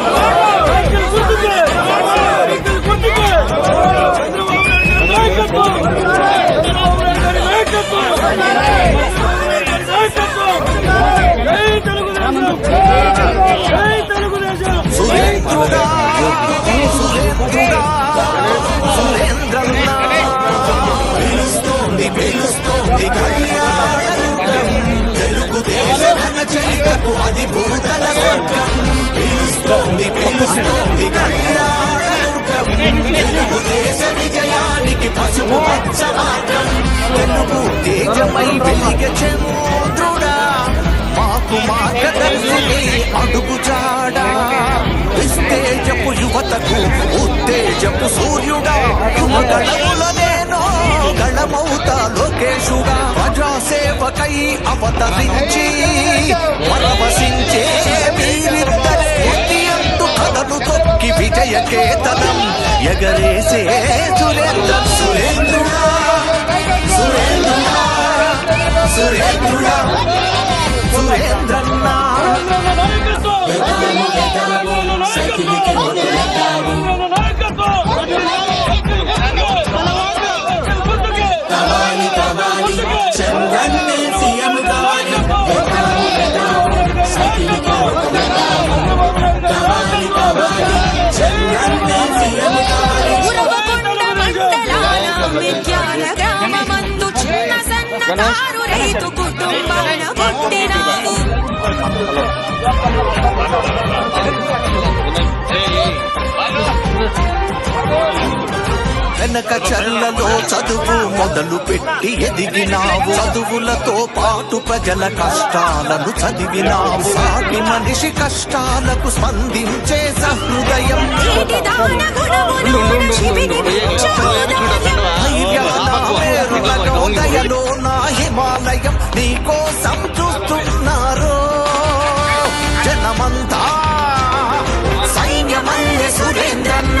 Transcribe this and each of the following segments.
Marco! పిలుస్తోంది పిలుస్తోంది తెలుగుదేశ విజయానికి పసుపు పచ్చ మార్గం తెలుగు తేజమై వెలిగ చంద్రుడా మాకు మార్గదర్శిని అడుగు జాడా నిస్తేజపు యువతకు ఉత్తేజపు సూర్యుడా యువగణముల గణమౌత ప్రజాసేవకై అవతరించి కేతనం ఎగరేసే సురేంద్ర సురేంద్రుడా సురేంద్రుడా సురేంద్రుడా. విజ్ఞాన గ్రామమందు చిన్న సన్నకారు రైతు కుటుంబాన పుట్టినావు వెనక చల్లలో చదువు మొదలు పెట్టి ఎదిగినావు. చదువులతో పాటు ప్రజల కష్టాలను చదివినావు. సాటి మనిషి కష్టాలకు స్పందించే సహృదయం. నీకోసం చూస్తున్నారు. జనమంతా సైన్యమల్లె సురేంద్రన్న.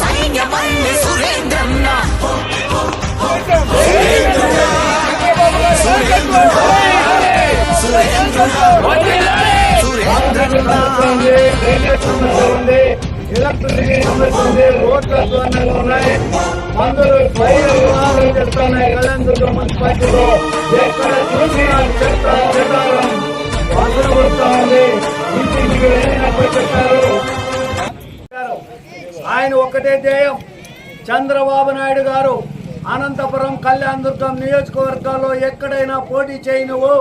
సైన్యమల్లె సురేంద్రన్న. సురేంద్రన్న. ఉంది ఎలక్ట్రిసిటీ రోడ్ల స్వర్ణంగా ఉన్నాయి మందులు పైన చెప్తున్నాయి కళ్యాణదుర్గం మున్సిపాలిటీలో ఎక్కడ చూసినా చెత్త వాసన వస్తా ఉంది చెప్పారు ఆయన ఒకటే ధ్యేయం. చంద్రబాబు నాయుడు గారు అనంతపురం కళ్యాణ్ దుర్గం నియోజకవర్గాల్లో ఎక్కడైనా పోటీ చేయనువు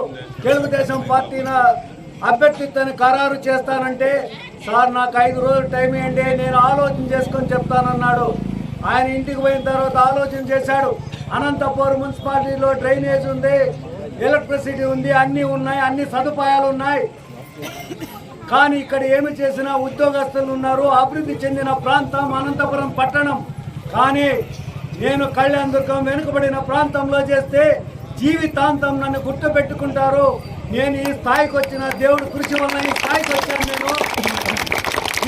తెలుగుదేశం పార్టీన అభ్యర్థిత్వాన్ని ఖరారు చేస్తానంటే సార్ నాకు ఐదు రోజులు టైం ఏంటి నేను ఆలోచన చేసుకొని చెప్తానన్నాడు. ఆయన ఇంటికి పోయిన తర్వాత ఆలోచన చేశాడు. అనంతపురం మున్సిపాలిటీలో డ్రైనేజ్ ఉంది ఎలక్ట్రిసిటీ ఉంది అన్నీ ఉన్నాయి అన్ని సదుపాయాలు ఉన్నాయి. కానీ ఇక్కడ ఏమి చేసినా ఉద్యోగస్తులు ఉన్నారు అభివృద్ధి చెందిన ప్రాంతం అనంతపురం పట్టణం. కానీ నేను కళ్యాణ దుర్గం వెనుకబడిన ప్రాంతంలో చేస్తే జీవితాంతం నన్ను గుర్తుపెట్టుకుంటారు. నేను ఈ స్థాయికి వచ్చిన దేవుడి కృషి వల్ల ఈ స్థాయికి వచ్చాను నేను.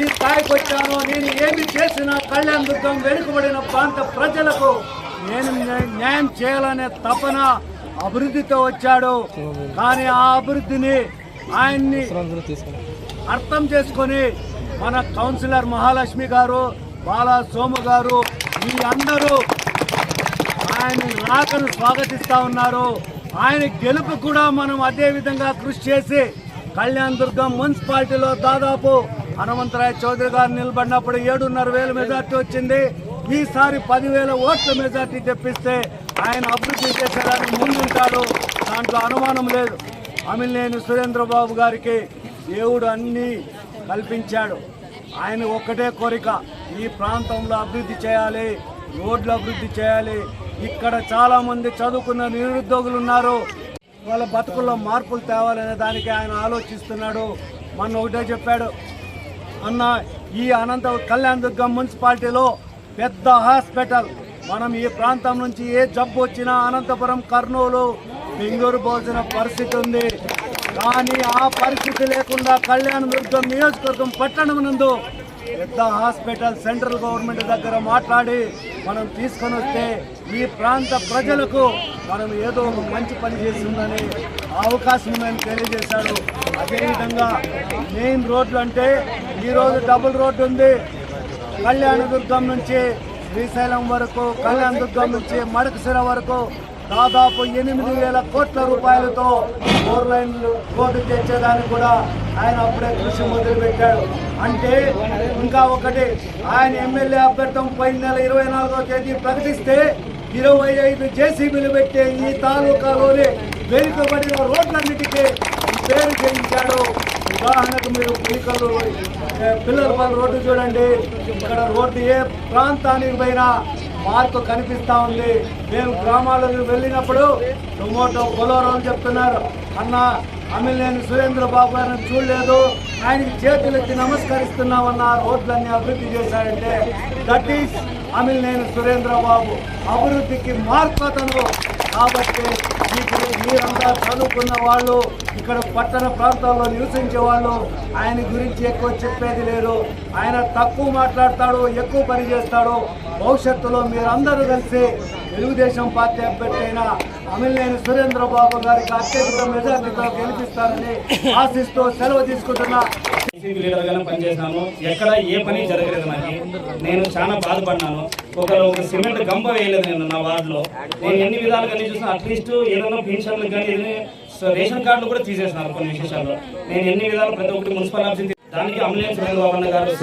ఈ స్థాయికి వచ్చాను. నేను ఏమి చేసినా కళ్యాణ్ దుర్గం వెనుకబడిన ప్రాంత ప్రజలకు నేను న్యాయం చేయాలనే తపన అభివృద్ధితో వచ్చాడు. కానీ ఆ అభివృద్ధిని ఆయన్ని అర్థం చేసుకొని మన కౌన్సిలర్ మహాలక్ష్మి గారు బాలా సోము గారు మీ అందరూ ఆయన రాకను స్వాగతిస్తా ఉన్నారు. ఆయన గెలుపు కూడా మనం అదే విధంగా కృషి చేసి కళ్యాణ్ దుర్గం మున్సిపాలిటీలో దాదాపు హనుమంతరాయ చౌదరి గారు నిలబడినప్పుడు ఏడున్నర వేల మెజార్టీ వచ్చింది. ఈసారి పదివేల ఓట్ల మెజార్టీ తెప్పిస్తే ఆయన అభివృద్ధి చేసేదానికి ముందుంటాడు. దాంట్లో అనుమానం లేదు. అమిలినేని సురేంద్రబాబు గారికి దేవుడు అన్నీ కల్పించాడు. ఆయన ఒక్కటే కోరిక ఈ ప్రాంతంలో అభివృద్ధి చేయాలి రోడ్లు అభివృద్ధి చేయాలి ఇక్కడ చాలా మంది చదువుకున్న నిరుద్యోగులు ఉన్నారు. వాళ్ళ బతుకుల్లో మార్పులు తేవాలనే దానికి ఆయన ఆలోచిస్తున్నాడు. మొన్న ఒకటే చెప్పాడు. అన్న ఈ అనంత కళ్యాణ్ దుర్గం మున్సిపాలిటీలో పెద్ద హాస్పిటల్. మనం ఈ ప్రాంతం నుంచి ఏ జబ్బు వచ్చినా అనంతపురం కర్నూలు బెంగళూరు పోల్సిన పరిస్థితి ఉంది. కానీ ఆ పరిస్థితి లేకుండా కళ్యాణ దుర్గం నియోజకవర్గం పట్టణం నందు పెద్ద హాస్పిటల్ సెంట్రల్ గవర్నమెంట్ దగ్గర మాట్లాడి మనం తీసుకొని వస్తే ఈ ప్రాంత ప్రజలకు మనం ఏదో ఒక మంచి పని చేస్తుందని అవకాశం ఉందని తెలియజేశాడు అదేవిధంగా మెయిన్ రోడ్లు అంటే ఈరోజు డబుల్ రోడ్డు ఉంది. కళ్యాణదుర్గం నుంచి శ్రీశైలం వరకు కళ్యాణదుర్గం నుంచి మడకసిర వరకు దాదాపు ఎనిమిది వేల కోట్ల రూపాయలతో ఫోర్ లైన్లు రోడ్డు తెచ్చేదానికి కూడా ఆయన అప్పుడే కృషి మొదలుపెట్టాడు. అంటే ఇంకా ఒకటి ఆయన ఎమ్మెల్యే అభ్యర్థం పోయిన నెల ఇరవై నాలుగో తేదీ ప్రకటిస్తే ఇరవై ఐదు జేసీబీలు పెట్టే ఈ తాలూకాలోనే వెనుకబడిన రోడ్లన్నిటికీ పేరు చేయించాడు. ఉదాహరణకు మీరు పులికల్లు పిల్లల రోడ్డు చూడండి. ఇక్కడ రోడ్డు ఏ ప్రాంతానికి పోయినా మార్పు కనిపిస్తా ఉంది. మేము గ్రామాలకు వెళ్ళినప్పుడు టొమాటో అని చెప్తున్నారు. అన్న అమ్మిలేని సురేంద్ర బాబు గారిని చూడలేదు. ఆయనకి చేతులెత్తి నమస్కరిస్తున్నామన్న రోడ్లన్నీ అభివృద్ధి చేశాడంటే దట్ ఈస్ అమిలినేని సురేంద్ర బాబు. అభివృద్ధికి మార్పు అతను కాబట్టి ఇప్పుడు మీరంతా చదువుకున్న వాళ్ళు ఇక్కడ పట్టణ ప్రాంతాల్లో నివసించే వాళ్ళు ఆయన గురించి ఎక్కువ చెప్పేది లేదు. ఆయన తక్కువ మాట్లాడతాడు ఎక్కువ పని చేస్తాడు. భవిష్యత్తులో మీరందరూ కలిసి తెలుగుదేశం పార్టీ అభ్యర్థి అయిన అమిలినేని సురేంద్ర బాబు గారికి అత్యధిక మెజార్టీతో గెలిపిస్తారని ఆశిస్తూ సెలవు తీసుకుంటున్నా. వైసీపీ లీడర్గానే పనిచేసినాను. ఎక్కడ ఏ పని జరగలేదు నాకు. నేను చాలా బాధపడినాను ఒకరు ఒక సిమెంట్ గంప వేయలేదు నేను నా వార్డులో. నేను ఎన్ని విధాలుగా చూసినా అట్లీస్ట్ ఏదైనా పెన్షన్లు కానీ రేషన్ కార్డులు కూడా తీసేసినారు కొన్ని విశేషాల్లో నేను ఎన్ని విధాలు ప్రతి ఒక్కటి మున్సిపల్ ఆఫీస్ దానికి అంబులెన్స్ సురేంద్ర బాబు అన్న గారు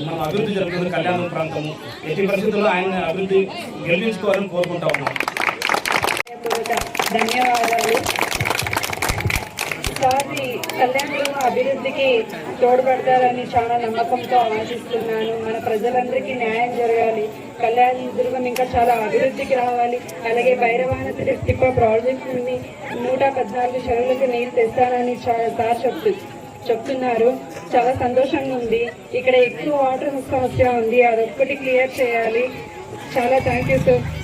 మనం అభివృద్ధి జరుగుతుంది కళ్యాణ ప్రాంతము. ఎట్టి పరిస్థితుల్లో ఆయన అభివృద్ధి గెలిపించుకోవాలని కోరుకుంటా ఉన్నాం ధన్యవాదాలు. ఈసారి కళ్యాణదుర్గం అభివృద్ధికి తోడ్పడతారని చాలా నమ్మకంతో ఆశిస్తున్నాను. మన ప్రజలందరికీ న్యాయం జరగాలి. కళ్యాణ దుర్గం ఇంకా చాలా అభివృద్ధికి రావాలి. అలాగే భైరవాన తిప్ప ప్రాజెక్ట్ నుండి నూట పద్నాలుగు చెరువులకు నీరు తెస్తానని చా- సార్ చెప్తు చెప్తున్నారు. చాలా సంతోషంగా ఉంది. ఇక్కడ ఎక్కువ వాటర్ సమస్య ఉంది. అదొక్కటి క్లియర్ చేయాలి. చాలా థ్యాంక్ యూ సార్.